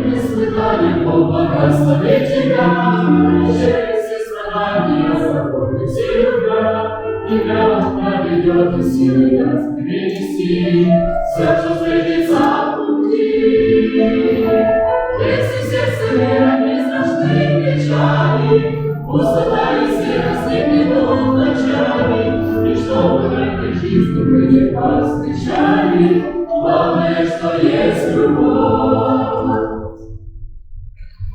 мы испытали благослови тебя, через все страдания заботы все любя, тебя он поведет и силы даст перенести, сердце встретится пути. Если сердце вера не страшны печали, пустота и серость не придут ночами, и чтобы в этой жизни мы не повстречали, главное, что есть любовь.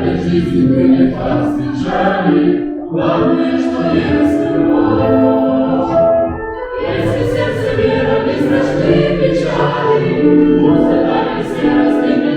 этой жизни мы не повстречали, главное, что есть печали, пустота и серость не